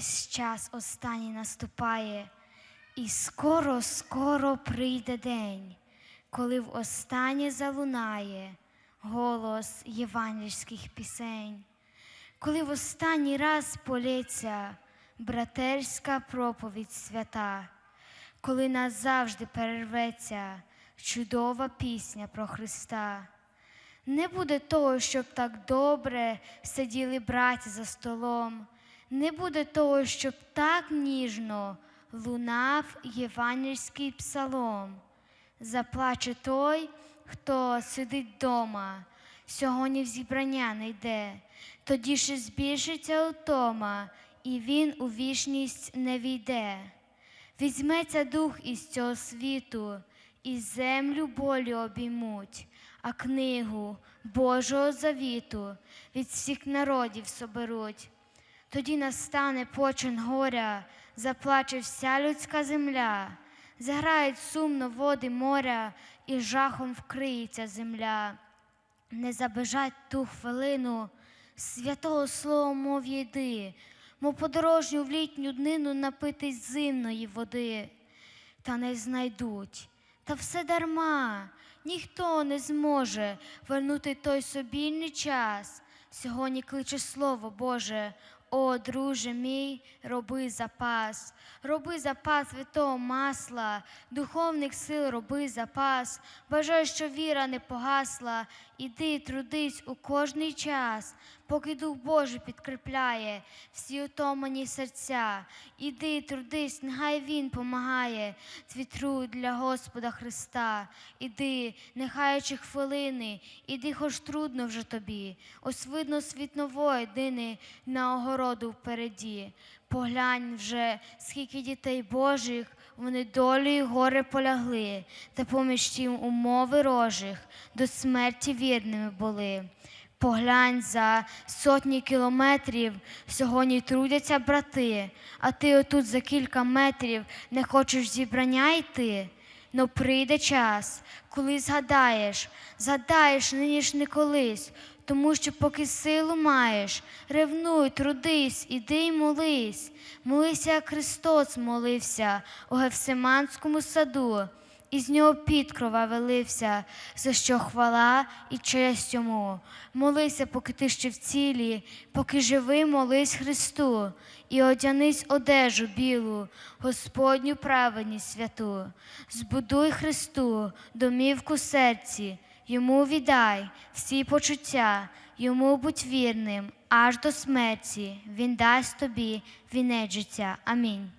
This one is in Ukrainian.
Ось час останній наступає, і скоро, скоро прийде день, коли в останнє залунає голос євангельських пісень, коли в останній раз полється братерська проповідь свята, коли назавжди перерветься чудова пісня про Христа. Не буде того, щоб так добре сиділи браті за столом. Не буде того, щоб так ніжно лунав євангельський псалом. Заплаче той, хто сидить дома, сьогодні в зібрання не йде. Тоді ще збільшиться утома, і він у вічність не війде. Візьметься дух із цього світу, і землю болю обіймуть, а книгу Божого завіту від всіх народів соберуть. Тоді настане почин горя, заплаче вся людська земля, заграють сумно води моря, і жахом вкриється земля. Не забежать ту хвилину святого слова, мов їди, мов подорожню в літню днину напитись зимної води, та не знайдуть. Та все дарма, ніхто не зможе вернути той собільний час. Сьогодні кличе Слово Боже, о, друже мій, роби запас, роби запас святого масла, духовних сил роби запас, бажаю, що віра не погасла, іди трудись у кожний час, поки Дух Божий підкріпляє всі утомані серця. Іди трудись, нехай Він помагає, твій для Господа Христа. Іди, не хаючи хвилини, іди, хоч трудно вже тобі. Ось видно світ нової дини на огороду впереді. Поглянь вже, скільки дітей Божих вони долею горе полягли, та поміж тім умови рожих до смерті вірними були. Поглянь за сотні кілометрів, сьогодні трудяться брати, а ти отут за кілька метрів не хочеш зібрання йти. Но прийде час, коли згадаєш, згадаєш нині не колись, тому що поки силу маєш, ревнуй, трудись, іди й молись. Молися, як Христос молився у Гефсиманському саду, і з нього підкрова вилився, за що хвала і честь йому. Молися, поки ти ще в цілі, поки живий, молись Христу, і одянись одежу білу, Господню праведність святу. Збудуй Христу, домівку серці, йому віддай всі почуття, йому будь вірним аж до смерті. Він дасть тобі вінець життя. Амінь.